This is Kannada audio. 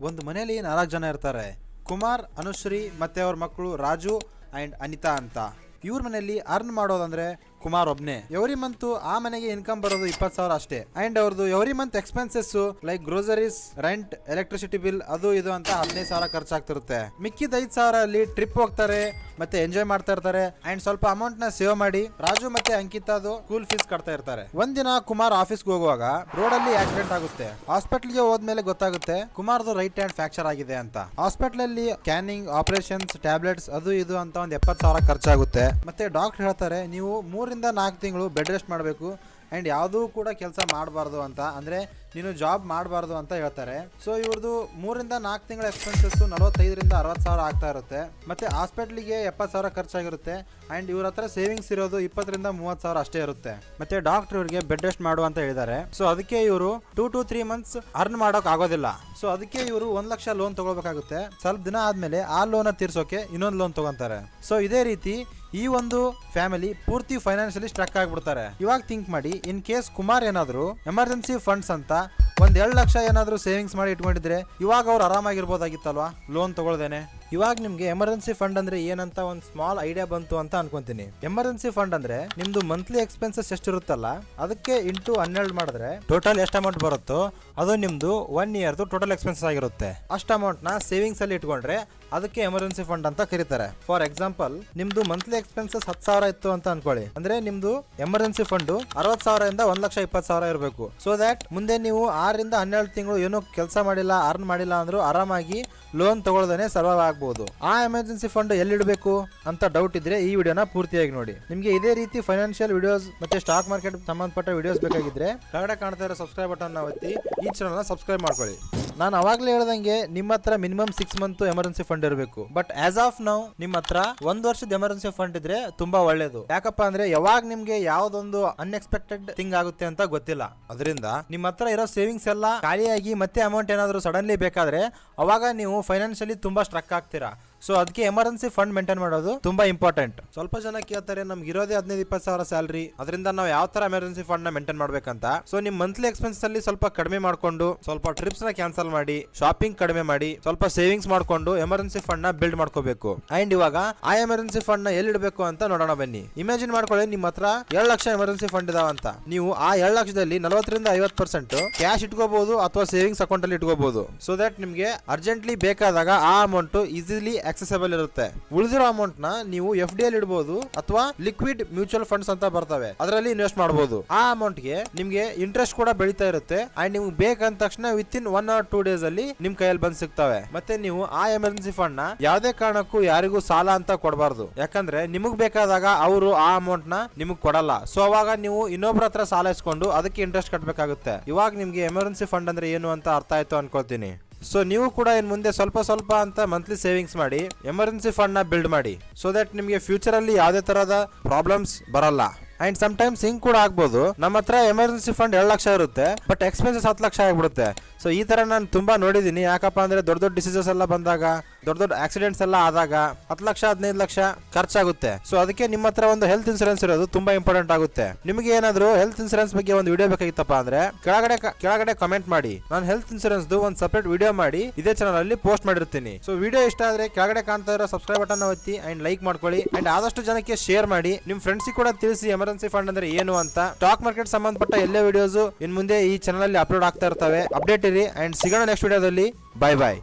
ಒಂದು ಮನೆಯಲ್ಲಿ ನಾಲ್ಕು ಜನ ಇರ್ತಾರೆ. ಕುಮಾರ್, ಅನುಶ್ರೀ ಮತ್ತೆ ಅವ್ರ ಮಕ್ಕಳು ರಾಜು ಅಂಡ್ ಅನಿತಾ ಅಂತ. ಇವ್ರ ಮನೆಯಲ್ಲಿ ಅರ್ನ್ ಮಾಡೋದಂದ್ರೆ ಕುಮಾರ್ ಒಬ್ನೇ. ಎವ್ರಿ ಮಂತ್ ಆ ಮನೆಗೆ ಇನ್ಕಮ್ ಬರೋದು ಇಪ್ಪತ್ತು ಸಾವಿರ ಅಷ್ಟೇ. ಅಂಡ್ ಅವ್ರದ್ದು every month expenses like groceries rent electricity bill ಅದು ಇದು ಅಂತ ಹದಿನೈದು ಸಾವಿರ ಖರ್ಚಾಗ್ತಿರುತ್ತೆ. ಮಿಕ್ಕಿದ ಐದು ಸಾವಿರ ಅಲ್ಲಿ ಟ್ರಿಪ್ ಹೋಗ್ತಾರೆ, ಮತ್ತೆ ಎಂಜಾಯ್ ಮಾಡ್ತಾ ಇರ್ತಾರೆ ಅಂಡ್ ಸ್ವಲ್ಪ ಅಮೌಂಟ್ನ ಸೇವ್ ಮಾಡಿ ರಾಜು ಮತ್ತೆ ಅಂಕಿತಾದು ಸ್ಕೂಲ್ ಫೀಸ್ ಕಟ್ತಾ ಇರ್ತಾರೆ. ಒಂದಿನ ಕುಮಾರ್ ಆಫೀಸ್ಗೆ ಹೋಗುವಾಗ ರೋಡ್ ಅಲ್ಲಿ ಆಕ್ಸಿಡೆಂಟ್ ಆಗುತ್ತೆ. ಹಾಸ್ಪಿಟಲ್ಗೆ ಹೋದ್ಮೇಲೆ ಗೊತ್ತಾಗುತ್ತೆ ಕುಮಾರ್ದು ರೈಟ್ ಹ್ಯಾಂಡ್ ಫ್ರಾಕ್ಚರ್ ಆಗಿದೆ ಅಂತ. ಹಾಸ್ಪಿಟಲ್ ಅಲ್ಲಿ ಸ್ಕ್ಯಾನಿಂಗ್ ಆಪರೇಷನ್ಸ್ ಟ್ಯಾಬ್ಲೆಟ್ಸ್ ಅದು ಇದು ಅಂತ ಒಂದ್ ಎಪ್ಪತ್ತು ಸಾವಿರ ಖರ್ಚಾಗುತ್ತೆ. ಮತ್ತೆ ಡಾಕ್ಟರ್ ಹೇಳ್ತಾರೆ, ನೀವು ಮೂರಿಂದ ನಾಲ್ಕು ತಿಂಗಳು ಬೆಡ್ ರೆಸ್ಟ್ ಮಾಡಬೇಕು. ಆ್ಯಂಡ್ ಯಾವುದೂ ಕೂಡ ಕೆಲಸ ಮಾಡಬಾರ್ದು ಅಂತ, ಅಂದರೆ ನೀನು ಜಾಬ್ ಮಾಡಬಾರ್ದು ಅಂತ ಹೇಳ್ತಾರೆ. ಸೊ ಇವ್ರದ್ದು ಮೂರಿಂದ ನಾಲ್ಕು ತಿಂಗಳ ಎಕ್ಸ್ಪೆನ್ಸಸ್ ನಲವತ್ತೈದರಿಂದ ಅರವತ್ತು ಸಾವಿರ ಆಗ್ತಾ ಇರುತ್ತೆ. ಮತ್ತೆ ಹಾಸ್ಪಿಟ್ಲಿಗೆ ಎಪ್ಪತ್ತು ಸಾವಿರ ಖರ್ಚಾಗಿರುತ್ತೆ. ಆ್ಯಂಡ್ ಇವ್ರ ಹತ್ರ ಸೇವಿಂಗ್ಸ್ ಇರೋದು ಇಪ್ಪತ್ತರಿಂದ ಮೂವತ್ತು ಸಾವಿರ ಅಷ್ಟೇ ಇರುತ್ತೆ. ಮತ್ತೆ ಡಾಕ್ಟರ್ ಇವ್ರಿಗೆ ಬೆಡ್ ರೆಸ್ಟ್ ಮಾಡು ಅಂತ ಹೇಳಿದ್ದಾರೆ. ಸೊ ಅದಕ್ಕೆ ಇವರು two to three months earn ಮಾಡೋಕೆ ಆಗೋದಿಲ್ಲ. ಸೊ ಅದಕ್ಕೆ ಇವರು ಒಂದು ಲಕ್ಷ ಲೋನ್ ತಗೊಳ್ಬೇಕಾಗುತ್ತೆ. ಸ್ವಲ್ಪ ದಿನ ಆದಮೇಲೆ ಆ ಲೋನ ತೀರ್ಸೋಕೆ ಇನ್ನೊಂದು ಲೋನ್ ತೊಗೊತಾರೆ. ಸೊ ಇದೇ ರೀತಿ ಈ ಒಂದು ಫ್ಯಾಮಿಲಿ ಪೂರ್ತಿ ಫೈನಾನ್ಷಿಯಲಿ ಸ್ಟ್ರಕ್ ಆಗ್ಬಿಡ್ತಾರೆ. ಇವಾಗ ಥಿಂಕ್ ಮಾಡಿ, ಇನ್ ಕೇಸ್ ಕುಮಾರ್ ಏನಾದ್ರು ಎಮರ್ಜೆನ್ಸಿ ಫಂಡ್ಸ್ ಅಂತ ಒಂದ್ ಎರಡು ಲಕ್ಷ ಏನಾದ್ರು ಸೇವಿಂಗ್ಸ್ ಮಾಡಿ ಇಟ್ಕೊಂಡಿದ್ರೆ ಇವಾಗ ಅವ್ರು ಆರಾಮಾಗಿರ್ಬೋದಾಗಿತ್ತಲ್ವಾ? ಲೋನ್ ತಗೊಳ್ದೇನೆ. ಇವಾಗ ನಿಮ್ಗೆ ಎಮರ್ಜೆನ್ಸಿ ಫಂಡ್ ಅಂದ್ರೆ ಏನಂತ ಒಂದು ಸ್ಮಾಲ್ ಐಡಿಯಾ ಬಂತು ಅಂತ ಅನ್ಕೊಂತೀನಿ. ಎಮರ್ಜೆನ್ಸಿ ಫಂಡ್ ಅಂದ್ರೆ ನಿಮ್ದು ಮಂತ್ಲಿ ಎಕ್ಸ್ಪೆನ್ಸಸ್ ಎಷ್ಟಿರುತ್ತಲ್ಲ, ಅದಕ್ಕೆ ಇಂಟು ಹನ್ನೆರಡು ಮಾಡಿದ್ರೆ ಟೋಟಲ್ ಎಷ್ಟು ಅಮೌಂಟ್ ಬರುತ್ತೋ, ಅದು ನಿಮ್ದು ಒನ್ ಇಯರ್ದು ಟೋಟಲ್ ಎಕ್ಸ್ಪೆನ್ಸಸ್ ಆಗಿರುತ್ತೆ. ಅಷ್ಟು ಅಮೌಂಟ್ನ ಸೇವಿಂಗ್ಸ್ ಅಲ್ಲಿ ಇಟ್ಕೊಂಡ್ರೆ ಅದಕ್ಕೆ ಎಮರ್ಜೆನ್ಸಿ ಫಂಡ್ ಅಂತ ಕರೀತಾರೆ. ಫಾರ್ ಎಕ್ಸಾಂಪಲ್ ನಿಮ್ದು ಮಂತ್ಲಿ ಎಕ್ಸ್ಪೆನ್ಸಸ್ ಹತ್ತು ಸಾವಿರ ಇತ್ತು ಅಂತ ಅನ್ಕೊಳ್ಳಿ. ಅಂದ್ರೆ ನಿಮ್ದು ಎಮರ್ಜೆನ್ಸಿ ಫಂಡ್ ಅರವತ್ ಸಾವಿರದಿಂದ ಒಂದ್ ಲಕ್ಷ ಇಪ್ಪತ್ತು ಸಾವಿರ ಇರಬೇಕು. ಸೊ ದಟ್ ಮುಂದೆ ನೀವು ಆರರಿಂದ ಹನ್ನೆರಡು ತಿಂಗಳು ಏನೂ ಕೆಲಸ ಮಾಡಿಲ್ಲ ಅರ್ನ್ ಮಾಡಿಲ್ಲ ಅಂದ್ರೂ ಆರಾಮಾಗಿ ಲೋನ್ ತಗೊಳ್ಳೋದೇ ಸರ್ವೈವ್ ಆಗ್ಬಹುದು ಆ ಎಮರ್ಜೆನ್ಸಿ ಫಂಡ್ ಎಲ್ಲಿಡಬೇಕು ಅಂತ ಡೌಟ್ ಇದ್ರೆ ಈ ವಿಡಿಯೋನ ಪೂರ್ತಿಯಾಗಿ ನೋಡಿ. ನಿಮಗೆ ಇದೇ ರೀತಿ ಫೈನಾನ್ಷಿಯಲ್ ವಿಡಿಯೋಸ್ ಮತ್ತೆ ಸ್ಟಾಕ್ ಮಾರ್ಕೆಟ್ ಸಂಬಂಧಪಟ್ಟ ವಿಡಿಯೋಸ್ ಬೇಕಾಗಿದ್ರೆ ಕನ್ನಡ ಕಾಣ್ತಾ ಇರೋ ಸಬ್ಸ್ಕ್ರೈಬ್ ಬಟನ್ ಒತ್ತಿ ಈ ಚಾನಲ್ನ ಸಬ್ಸ್ಕ್ರೈಬ್ ಮಾಡ್ಕೊಳ್ಳಿ. ನಾನು ಅವಾಗಲೇ ಹೇಳ್ದಂಗೆ ನಿಮ್ಮ ಹತ್ರ minimum six month emergency fund ಇರಬೇಕು. ಬಟ್ ಆಸ್ ಆಫ್ ನೌ ನಿಮ್ಮ ಹತ್ರ ಒಂದ್ ವರ್ಷದ ಎಮರ್ಜೆನ್ಸಿ ಫಂಡ್ ಇದ್ರೆ ತುಂಬಾ ಒಳ್ಳೇದು. ಯಾಕಪ್ಪ ಅಂದ್ರೆ ಯಾವಾಗ ನಿಮ್ಗೆ ಯಾವ್ದೊಂದು ಅನ್ಎಕ್ಸ್ಪೆಕ್ಟೆಡ್ ಥಿಂಗ್ ಆಗುತ್ತೆ ಅಂತ ಗೊತ್ತಿಲ್ಲ. ಅದರಿಂದ ನಿಮ್ಮ ಹತ್ರ ಇರೋ ಸೇವಿಂಗ್ಸ್ ಎಲ್ಲ ಖಾಲಿಯಾಗಿ ಮತ್ತೆ ಅಮೌಂಟ್ ಏನಾದರೂ ಸಡನ್ಲಿ ಬೇಕಾದ್ರೆ ಅವಾಗ ನೀವು ಫೈನಾನ್ಷಿಯಲಿ ತುಂಬಾ ಸ್ಟ್ರಕ್ ಆಗ್ತೀರಾ. ಸೊ ಅದಕ್ಕೆ ಎಮರ್ಜೆನ್ಸಿ ಫಂಡ್ ಮೇಂಟೈನ್ ಮಾಡೋದು ತುಂಬಾ ಇಂಪಾರ್ಟೆಂಟ್ ಸ್ವಲ್ಪ ಜನ ಕೇಳ್ತಾರೆ, ನಮ್ಗೆ ಇರೋದೇ ಹದಿನೈದು, ಇಪ್ಪತ್ತು ಸಾವಿರ ಸ್ಯಾಲ್ರಿ ಅದರಿಂದ ನಾವು ಯಾವ ತರ ಎಮರ್ಜೆನ್ಸಿ ಫಂಡ್ನ ಮೇಂಟೈನ್ ಮಾಡ್ಬೇಕಂತ. ಸೊ ನಿಮ್ ಮಂತ್ಲಿ ಎಕ್ಸ್ಪೆನ್ಸ್ ಅಲ್ಲಿ ಸ್ವಲ್ಪ ಕಡಿಮೆ ಮಾಡ್ಕೊಂಡು, ಸ್ವಲ್ಪ ಟ್ರಿಪ್ಸ್ನ ಕ್ಯಾನ್ಸಲ್ ಮಾಡಿ ಶಾಪಿಂಗ್ ಕಡಿಮೆ ಮಾಡಿ, ಸ್ವಲ್ಪ ಸೇವಿಂಗ್ಸ್ ಮಾಡ್ಕೊಂಡು ಎಮರ್ಜೆನ್ಸಿ ಫಂಡ್ನ ಬಿಲ್ಡ್ ಮಾಡ್ಕೋಬೇಕು. ಅಂಡ್ ಇವಾಗ, ಆ ಎಮರ್ಜೆನ್ಸಿ ಫಂಡ್ನ ಎಲ್ಲಿ ಇಡಬೇಕು ಅಂತ ನೋಡೋಣ ಬನ್ನಿ. ಇಮ್ಯಾಜಿನ್ ಮಾಡ್ಕೊಳ್ಳಿ, ನಿಮ್ಮ ಹತ್ರ ಏಳು ಲಕ್ಷ ಎಮರ್ಜೆನ್ಸಿ ಫಂಡ್ ಇದಾವಂತ ನೀವು ಆ ಏಳು ಲಕ್ಷದಲ್ಲಿ ನಲವತ್ತರಿಂದ ಐವತ್ತು ಪರ್ಸೆಂಟ್ ಕ್ಯಾಶ್ ಇಟ್ಕೋಬಹುದು ಅಥವಾ ಸೇವಿಂಗ್ಸ್ ಅಕೌಂಟ್ ಅಲ್ಲಿ ಇಟ್ಕೋಬಹುದು ಸೊ ದಟ್ ನಿಮ್ಗೆ ಅರ್ಜೆಂಟ್ಲಿ ಬೇಕಾದಾಗ ಆ ಅಮೌಂಟ್ ಈಸಿಲಿ ಆಕ್ಸೆಸಬಲ್ ಇರುತ್ತೆ. ಉಳಿದಿರೋ ಅಮೌಂಟ್ನ ನೀವು ಎಫ್ ಡಿ ಅಲ್ಲಿ ಇಡಬಹುದು ಅಥವಾ ಲಿಕ್ವಿಡ್ ಮ್ಯೂಚುವಲ್ ಫಂಡ್ಸ್ ಅಂತ ಬರ್ತವೆ. ಅದರಲ್ಲಿ ಇನ್ವೆಸ್ಟ್ ಮಾಡಬಹುದು ಆ ಅಮೌಂಟ್ಗೆ ನಿಮ್ಗೆ ಇಂಟ್ರೆಸ್ಟ್ ಕೂಡ ಬೆಳೀತಾ ಇರುತ್ತೆ. ಅಂಡ್ ನಿಮ್ಗೆ ಬೇಕಂದ ತಕ್ಷಣ within one or two days ಅಲ್ಲಿ ನಿಮ್ ಕೈಯಲ್ಲಿ ಬಂದ್ ಸಿಗ್ತವೆ. ಮತ್ತೆ ನೀವು ಆ ಎಮರ್ಜೆನ್ಸಿ ಫಂಡ್ನ ಯಾವುದೇ ಕಾರಣಕ್ಕೂ ಯಾರಿಗೂ ಸಾಲ ಅಂತ ಕೊಡಬಾರ್ದು. ಯಾಕಂದ್ರೆ ನಿಮಗ್ ಬೇಕಾದಾಗ ಅವರು ಆ ಅಮೌಂಟ್ನ ನಿಮಗ್ ಕೊಡಲ್ಲ. ಸೊ ಅವಾಗ ನೀವು ಇನ್ನೊಬ್ರ ಹತ್ರ ಸಾಲ ಇಸ್ಕೊಂಡು ಅದಕ್ಕೆ ಇಂಟ್ರೆಸ್ಟ್ ಕಟ್ಟಬೇಕಾಗುತ್ತೆ ಇವಾಗ ನಿಮ್ಗೆ ಎಮರ್ಜೆನ್ಸಿ ಫಂಡ್ ಅಂದ್ರೆ ಏನು ಅಂತ ಅರ್ಥ ಆಯ್ತು ಅನ್ಕೋತೀನಿ ಸೊ ನೀವು ಕೂಡ ಇನ್ ಮುಂದೆ ಸ್ವಲ್ಪ ಸ್ವಲ್ಪ ಅಂತ ಮಂತ್ಲಿ ಸೇವಿಂಗ್ಸ್ ಮಾಡಿ ಎಮರ್ಜೆನ್ಸಿ ಫಂಡ್ನ ಬಿಲ್ಡ್ ಮಾಡಿ ಸೊ ದಟ್ ನಿಮಗೆ ಫ್ಯೂಚರ್ ಅಲ್ಲಿ ಯಾವುದೇ ತರಹದ ಪ್ರಾಬ್ಲಮ್ಸ್ ಬರಲ್ಲ. ಅಂಡ್ ಸಮ್ ಟೈಮ್ಸ್ ಹಿಂಗ್ ಕೂಡ ಆಗ್ಬೋದು. ನಮ್ಮ ಹತ್ರ ಎಮರ್ಜೆನ್ಸಿ ಫಂಡ್ ಎರಡು ಲಕ್ಷ ಇರುತ್ತೆ ಬಟ್ ಎಕ್ಸ್ಪೆನ್ಸಸ್ ಹತ್ತು ಲಕ್ಷ ಆಗ್ಬಿಡುತ್ತೆ. ಸೊ ಈ ತರ ನಾನು ತುಂಬಾ ನೋಡಿದೀನಿ. ಯಾಕಪ್ಪ ಅಂದ್ರೆ ದೊಡ್ಡ ದೊಡ್ಡ ಡಿಸೀಸಸ್ ಎಲ್ಲ ಬಂದಾಗ ದೊಡ್ಡ ದೊಡ್ಡ ಆಕ್ಸಿಡೆಂಟ್ಸ್ ಎಲ್ಲ ಆದಾಗ ಹತ್ತು ಲಕ್ಷ, ಹದಿನೈದು ಲಕ್ಷ ಖರ್ಚಾಗುತ್ತೆ. ಸೊ ಅದಕ್ಕೆ ನಿಮ್ಮ ಹತ್ರ ಒಂದು ಹೆಲ್ತ್ ಇನ್ಸೂರೆನ್ಸ್ ಇರೋದು ತುಂಬಾ ಇಂಪಾರ್ಟೆಂಟ್ ಆಗುತ್ತೆ. ನಿಮಗೆ ಏನಾದ್ರು ಹೆಲ್ತ್ ಇನ್ಸೂರೆನ್ಸ್ ಬಗ್ಗೆ ಒಂದು ವಿಡಿಯೋ ಬೇಕಾಗಿತ್ತಪ್ಪ ಅಂದ್ರೆ ಕೆಳಗಡೆ ಕೆಳಗಡೆ ಕಮೆಂಟ್ ಮಾಡಿ. ನಾನು ಹೆಲ್ತ್ ಇನ್ಸೂರೆನ್ಸ್ ಒಂದು ಸಪರೇಟ್ ವಿಡಿಯೋ ಮಾಡಿ, ಇದೇ ಚಾನಲ್ ಅಲ್ಲಿ ಪೋಸ್ಟ್ ಮಾಡಿರ್ತೀನಿ. ಸೊ ವಿಡಿಯೋ ಇಷ್ಟ ಆದ್ರೆ ಕೆಳಗಡೆ ಕಾಣ್ತಾ ಇರೋ ಸಬ್ಸ್ಕ್ರೈಬ್ ಬಟನ್ ಒತ್ತಿ ಅಂಡ್ ಲೈಕ್ ಮಾಡ್ಕೊಳ್ಳಿ. ಅಂಡ್ ಆದಷ್ಟು ಜನಕ್ಕೆ ಶೇರ್ ಮಾಡಿ. ನಿಮ್ ಫ್ರೆಂಡ್ಸ್ ಕೂಡ ತಿಳಿಸಿ ಎಮರ್ಜೆನ್ಸಿ ಫಂಡ್ ಅಂದ್ರೆ ಏನು ಅಂತ. ಸ್ಟಾಕ್ ಮಾರ್ಕೆಟ್ ಸಂಬಂಧಪಟ್ಟ ಎಲ್ಲ ವಿಡಿಯೋಸ್ ಇನ್ ಮುಂದೆ ಈ ಚಾನಲ್ ಅಲ್ಲಿ ಅಪ್ಲೋಡ್ ಆಗ್ತಾ ಇರ್ತವೆ. ಅಪ್ಡೇಟ್ ಇರಿ ಅಂಡ್ ಸಿಗೋಣ ನೆಕ್ಸ್ಟ್ ವಿಡಿಯೋದಲ್ಲಿ ಬಾಯ್ ಬಾಯ್